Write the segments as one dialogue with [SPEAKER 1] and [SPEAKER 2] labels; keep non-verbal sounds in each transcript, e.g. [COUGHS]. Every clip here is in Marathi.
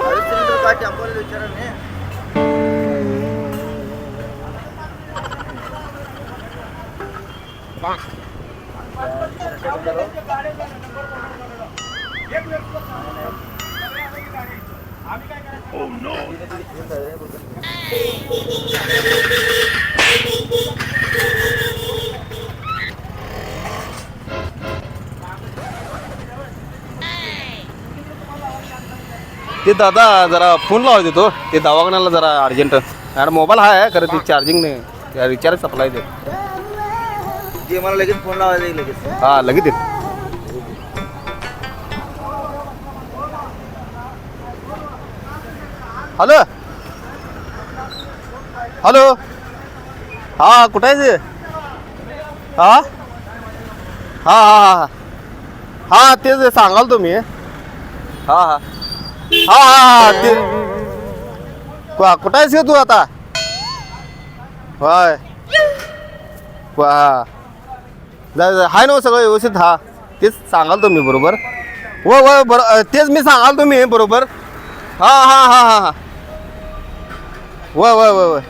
[SPEAKER 1] Oh, घेते घेते हा घेते अरे सिलेंडर काय टेम्पोला विचारा नाही
[SPEAKER 2] ते दादा जरा फोन लावा देतो ते दवाखान्याला जरा अर्जंट. अरे मोबाईल आहे खरं ते चार्जिंग नाही रिचार्ज सप्लाय दे.
[SPEAKER 1] जे मला लगेच फोन लावायला येईल लगेच.
[SPEAKER 2] हा लगेच दे. हॅलो? हॅलो? हा कुठं आहे हा? हा हा हा. हा तेच सांगाल तुम्ही हा हा. हा हा हा ते कुठं कुठं आहेस का तू आता? होय. वा जा जा. हाय ना सगळं व्यवस्थित हा. तेच सांगाल तुम्ही बरोबर? हो हो बरो तेच मी सांगाल तुम्ही बरोबर? हा हा हा हा हा. वय वय वय वय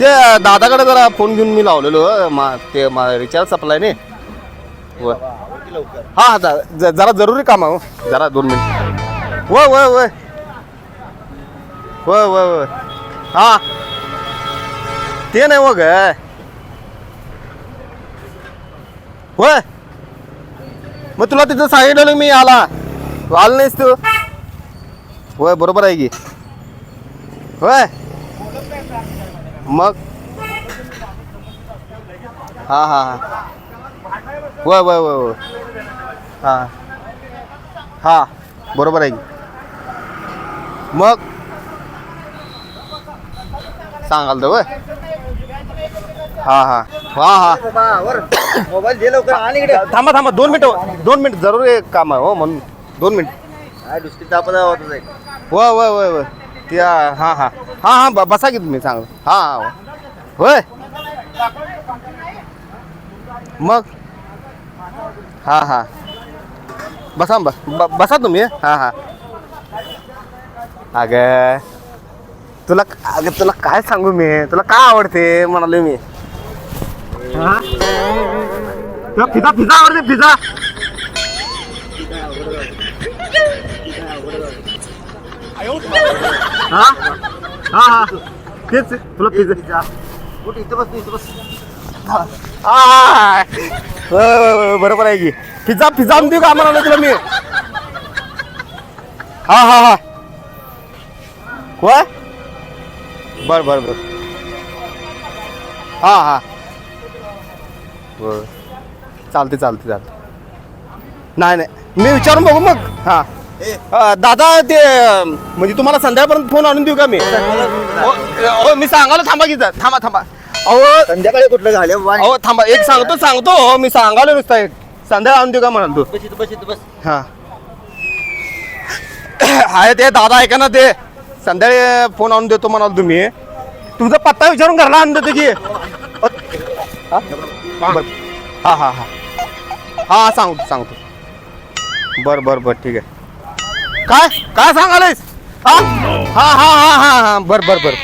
[SPEAKER 2] ते दादाकडे जरा फोन घेऊन मी लावलेलो अ, मा ते मा रिचार्ज सप्लाय ने. वय हा हा जा- ज- जरा जरुरी काम आहे हो. जरा दोन मिनिट. वय वय वय. वय वय वय. हा. ते नाही हो ग होय मग तुला तिथं सांगितलं मी आला तू आला नाहीस तू. होय बरोबर आहे की. होय मग? हा हा हा. वय वय वय वय. हा. हा बरोबर आहे की. मग? सांगाल तर हा हा. हा हा.
[SPEAKER 1] बाबा वर मोबाईल दे लवकर आणि इकडे.
[SPEAKER 2] थांबा थांबा. दोन मिनिटं दोन मिनिट ज़रूर एक काम आहे हो म्हणून. दोन मिनिट.
[SPEAKER 1] काय दुसरी तापत होत जाईल
[SPEAKER 2] वय वय वय वय ते हाँ हाँ हाँ. हाँ ब- बसा की तुम्ही सांग. हाँ हाँ. होय. मग? हाँ हाँ. बसा ब ब- बसा तुम्ही हाँ हाँ. अगं तुला अगं तुला काय सांगू मी? तुला काय आवडते म्हणाले मी. तुला पिझ्झा पिझ्झा आवडते पिझ्झा हा? हा हा. तेच तुला पिझ्झा आ, बरोबर आहे की. पिझ्झा पिझ्झा देऊ का म्हणाले तुला मी. हा हा हा. होय बर बर बर. हा हा. होय चालते चालते चालते नाही नाही. मी विचारून बघू मग. हा. दादा ते म्हणजे तुम्हाला संध्याकाळपर्यंत फोन आणून देऊ का मी? हो, हो, मी सांगालो थांबा की जरा. थांबा थांबा. अहो
[SPEAKER 1] संध्याकाळी कुठलं झाले
[SPEAKER 2] अहो थांबा. एक सांगतो सांगतो. हो मी सांगालो नुसता एक. संध्याकाळ आणून देऊ का म्हणाल तू?
[SPEAKER 1] बस इथं बस इथं बस.
[SPEAKER 2] हा. [COUGHS] आहे ते दादा ऐका ना ते. संध्याकाळी फोन आणून देतो म्हणाल तुम्ही. तुमचा पत्ता विचारून घरला आणून देतो की. हा? हा हा हा. सांगतो सांगतो. बर बर बर ठीक आहे. काय? काय सांगालेस हा? हा हा हा हा हा. बर बर बर.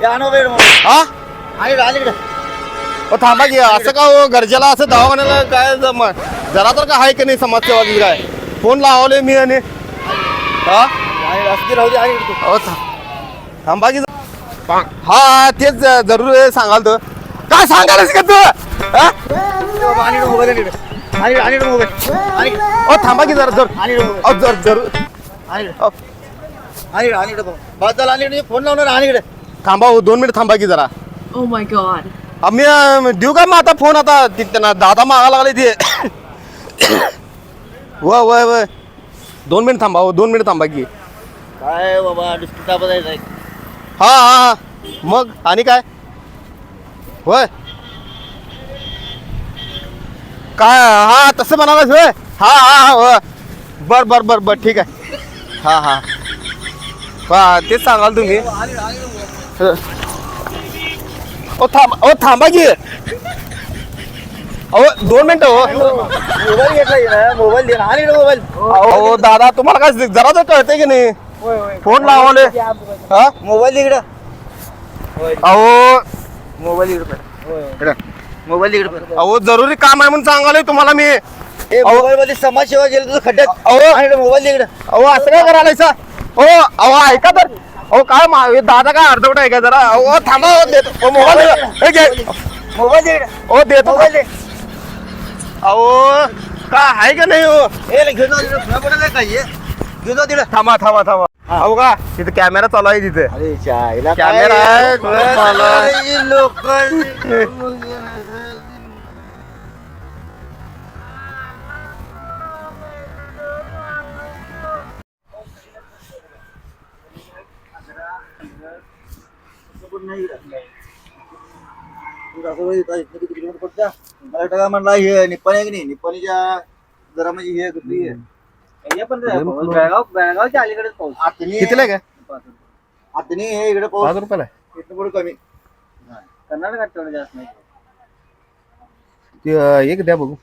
[SPEAKER 1] हे?
[SPEAKER 2] हा ओ थांबा की असं का हो गरजेला असं दवाखान्याला काय जम- जरा तर का आहे की नाही समाजसेवा की काय? फोन लावले मी आणि. हा?
[SPEAKER 1] आणि असं राहू दे तू.
[SPEAKER 2] अहो, था- थांबा की जरा. हा तेच जरूर आहे सांगाल तर. काय सांगायलास का तू? हा?
[SPEAKER 1] आणि मोबाईल मोबाईल.
[SPEAKER 2] ओ थांबा की जरा जर.
[SPEAKER 1] आणि
[SPEAKER 2] अहो, जर जरूर.
[SPEAKER 1] आणि इकडे.
[SPEAKER 2] अहो,
[SPEAKER 1] आणि आणि. बस झालं आणि फोन लावणार आणि इकडे.
[SPEAKER 2] थांबा हो दोन मिनिट थांबा की जरा.
[SPEAKER 3] Oh my god.
[SPEAKER 2] अं, देऊ का मग आता फोन आता? ती त्यांना दादा मागा लागले ते. [COUGHS] वय वय वय. दोन मिनिट थांबा हो दोन मिनिट थांबा की.
[SPEAKER 1] काय बाबा डिस्ट्रिक्ट दाबत आहे
[SPEAKER 2] हा हा हा. मग? आणि काय? होय. काय हा तसं म्हणालास होय? हा हा हा होय. बर बर बर बर ठीक आहे. हा हा. हा तेच सांगाल तुम्ही. ओ थांबा ओ थांबा की. अहो दोन मिनिटं हो.
[SPEAKER 1] मोबाईल घेतला मोबाईल दे आणि मोबाईल.
[SPEAKER 2] अहो दादा तुम्हाला काय जरा तर कळतंय की नाही? फोन लावले. हा?
[SPEAKER 1] मोबाईल इकडं.
[SPEAKER 2] अहो.
[SPEAKER 1] मोबाईल इकडं मोबाईल इकडं
[SPEAKER 2] अहो जरुरी काम आहे म्हणून सांगालोय तुम्हाला मी.
[SPEAKER 1] ए मोबाईल मध्ये समाजसेवा गेली तुझं खड्ड्यात
[SPEAKER 2] अहो.
[SPEAKER 1] मोबाईल इकडं.
[SPEAKER 2] अहो असं काय करायला सा? हो अहो ऐका तर. अहो काय मा- हे दादा काय अर्धवट आहे का जरा? अहो थांबा हो, देतो. मोबाईल. हे घे.
[SPEAKER 1] मोबाईल इकडं.
[SPEAKER 2] अहो देतो
[SPEAKER 1] मोबाईल दे.
[SPEAKER 2] अहो काय आहे का नाही हो?
[SPEAKER 1] ए ले, घेऊन काय पाहिजे घेऊन
[SPEAKER 2] थांबा थांबा थांबा अहो का तिथे कॅमेरा चालू आहे तिथे
[SPEAKER 1] अरे चायला
[SPEAKER 2] कॅमेरा आहे,
[SPEAKER 1] लोक म्हणला हे निप्पाणी आहे की नाही निप्पाणीच्या जरा म्हणजे हे हे पण बेळगाव बेळगावच्या अलीकडेच पाऊस. आतनी
[SPEAKER 2] कितीला आहे काय
[SPEAKER 1] आतनी हे इकडे पाऊस
[SPEAKER 2] पाच रुपयाला आहे.
[SPEAKER 1] इथं पुढे कमी. कर्नाटकात तेवढं जास्त नाही.
[SPEAKER 2] ते, अं, एक द्या बघू.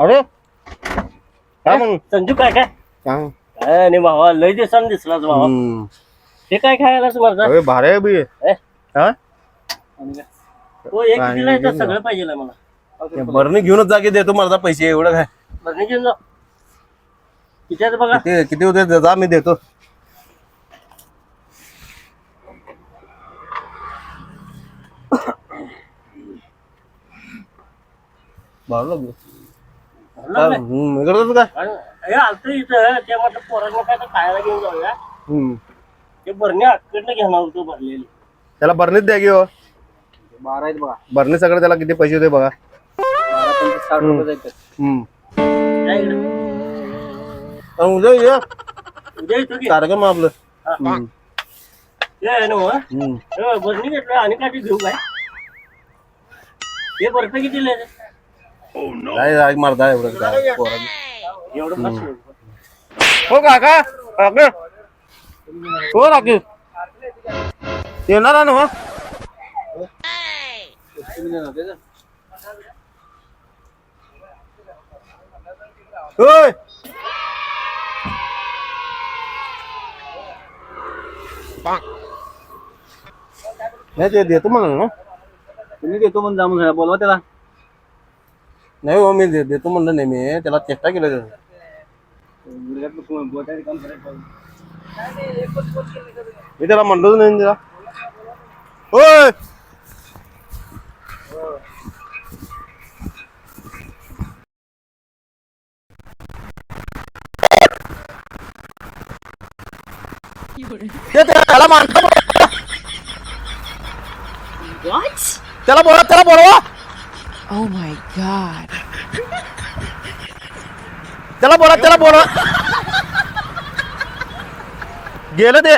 [SPEAKER 2] अरे काय मग
[SPEAKER 3] संजू काय काय?
[SPEAKER 2] सांग
[SPEAKER 3] काय नाही भावा लय दिवसांनी दिसलाच भावा.
[SPEAKER 2] हम्म.
[SPEAKER 3] हे काय खायला समजा
[SPEAKER 2] अरे भारी आहे बी. हा?
[SPEAKER 3] हो एक
[SPEAKER 2] काय घेऊन
[SPEAKER 3] सगळं पाहिजे मला.
[SPEAKER 2] बरणी घेऊनच जागे देतो माझा पैसे एवढं काय?
[SPEAKER 3] बरं घेऊन जा. किती बघा?
[SPEAKER 2] किती किती होते? जा मी देतो. भारी लागलं.
[SPEAKER 3] भरलं काय?
[SPEAKER 2] हम्म, इकडं कसं काय
[SPEAKER 3] आणि हे आलतं इथं. ते म्हटलं पोरांना काय तर खायला घेऊन जाऊया. ते घेणार होतो भरलेली
[SPEAKER 2] त्याला बरणीच द्या की हो
[SPEAKER 1] बारा आहेत बघा
[SPEAKER 2] बरणी सगळं त्याला किती पैसे होते बघा
[SPEAKER 1] बारा पंचवीस साठ रुपये
[SPEAKER 2] हम्म.
[SPEAKER 3] इकडं?
[SPEAKER 2] आणि उद्या ये
[SPEAKER 3] उद्या येतो की
[SPEAKER 2] कार्यक्रम आहे आपलं
[SPEAKER 3] हा.
[SPEAKER 2] हम्म.
[SPEAKER 3] हे आहे ना मग
[SPEAKER 2] हम्म.
[SPEAKER 3] घेतलं आणि काय ते घेऊ काय हे बर्फ़ किती लिहायचं?
[SPEAKER 2] काय काय मारता एवढं काय पोरांनी.
[SPEAKER 3] एवढं.
[SPEAKER 2] हो काका काका हो राकेश येणार आहे ना हो? होय नाही ते देतो म्हणा ना
[SPEAKER 1] तुम्ही देतो म्हणून जा म्हणून बोलवा त्याला
[SPEAKER 2] नाही हो मी दे- देतो म्हणलं नाही मी त्याला चेष्टा केलं त्याचं. मी त्याला म्हणलोच नाही त्याला होय त्याला
[SPEAKER 4] What?
[SPEAKER 2] त्याला बोला त्याला बोलवा.
[SPEAKER 4] Oh my god.
[SPEAKER 2] त्याला बोला त्याला बोला. गेलं ते.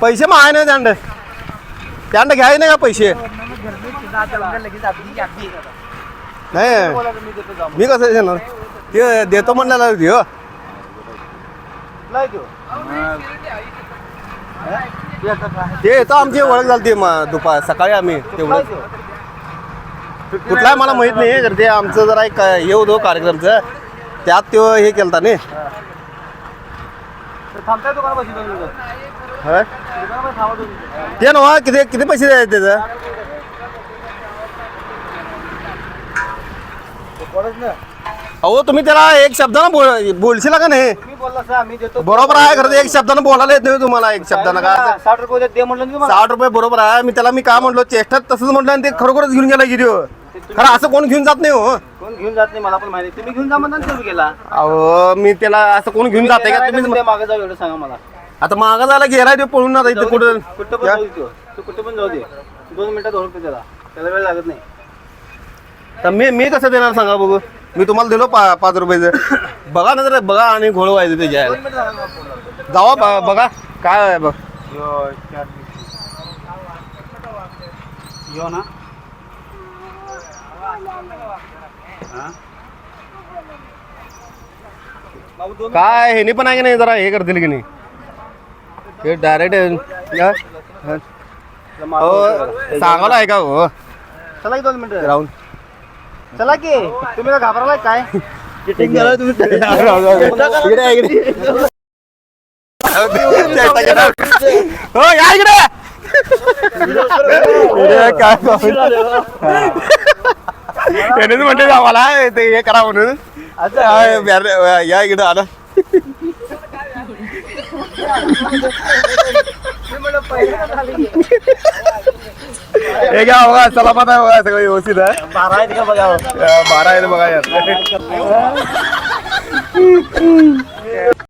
[SPEAKER 2] पैसे माय नाही त्यांड त्यांड घ्याय नाही का पैसे? नाही. मी कसं देणार? ते देतो म्हणलेला देऊ. ते येतो आमची ओळख झाली दुपार सकाळी आम्ही तेवढं. कुठलाय मला माहीत नाही तर ते आमचं जरा एक हे होतं कार्यक्रमचं. त्यात तो हे केलता नाही
[SPEAKER 1] थांबताय दुकानापाशी
[SPEAKER 2] होय? ते नव्हा किती किती पैसे द्यायचे त्याचं? अहो तुम्ही त्याला एक शब्दानं बोल बोलशील का नाही?
[SPEAKER 1] मी बोलला सर मी देतो.
[SPEAKER 2] बरोबर आहे खरं एक शब्दानं बोलायला येत नाही तुम्हाला एक शब्दानं का?
[SPEAKER 1] साठ रुपये म्हणलं ना
[SPEAKER 2] साठ रुपये बरोबर आहे मी त्याला मी काय म्हणलो चेष्टात तसंच म्हटलं आणि ते खरोखरच घेऊन गेला खरं असं कोण घेऊन जात नाही हो.
[SPEAKER 5] कोण घेऊन जात नाही मला पण माहिती. तुम्ही घेऊन जा म्हणता ना तुम्ही गेला.
[SPEAKER 2] अहो मी त्याला असं कोण घेऊन जाते का? तुम्ही
[SPEAKER 5] मागे जाऊ एवढं सांगा मला?
[SPEAKER 2] आता मागं जायला गेलाय ते पळून ना इथे कुठं
[SPEAKER 5] कुठं पण जाऊ दे तो. तू कुठं पण जाऊ दे. दोन मिनिटात पे त्याला. त्याला वेळ लागत नाही.
[SPEAKER 2] तर मी मी कसं देणार सांगा बघू. मी तुम्हाला दिलो पा पाच रुपयाचं बघा ना जरा बघा आणि घोळ व्हायचं त्याच्या जावा ब- बघा. काय आहे बघ.
[SPEAKER 5] यो ना.
[SPEAKER 2] काय हे पण आहे की नाही जरा? हे करतील की नाही? हे डायरेक्ट हो? सांगायला आहे का हो?
[SPEAKER 5] चला की दोन मिनिटं.
[SPEAKER 2] राहून.
[SPEAKER 5] चला की. तुम्ही का घाबरलाय काय.
[SPEAKER 2] हो या इकडे. इकडे काय [LAUGHS] त्यानेच म्हणते आम्हाला ते हे करा म्हणून. या इकडे आला. हे घ्या बघा बघा सगळं व्यवस्थित आहे.
[SPEAKER 5] बारा आहेत का बघा?
[SPEAKER 2] बारा [LAUGHS]